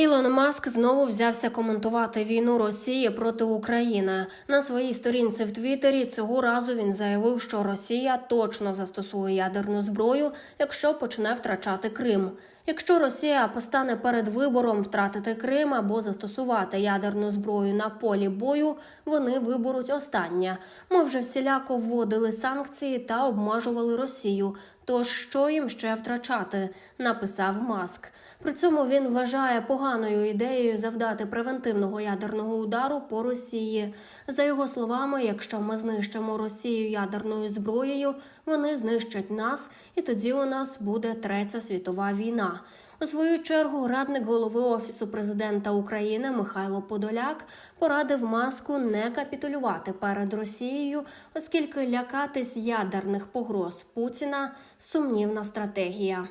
Ілон Маск знову взявся коментувати війну Росії проти України. На своїй сторінці в Твіттері цього разу він заявив, що Росія точно застосує ядерну зброю, якщо почне втрачати Крим. Якщо Росія постане перед вибором втратити Крим або застосувати ядерну зброю на полі бою, вони виберуть останнє. Ми вже всіляко вводили санкції та обмежували Росію. Тож що їм ще втрачати? написав Маск. При цьому він вважає поганою ідеєю завдати превентивного ядерного удару по Росії. За його словами, якщо ми знищимо Росію ядерною зброєю, вони знищать нас, і тоді у нас буде третя світова війна. У свою чергу радник голови офісу президента України Михайло Подоляк порадив маску не капітулювати перед Росією, оскільки лякатись ядерних погроз Путіна сумнівна стратегія.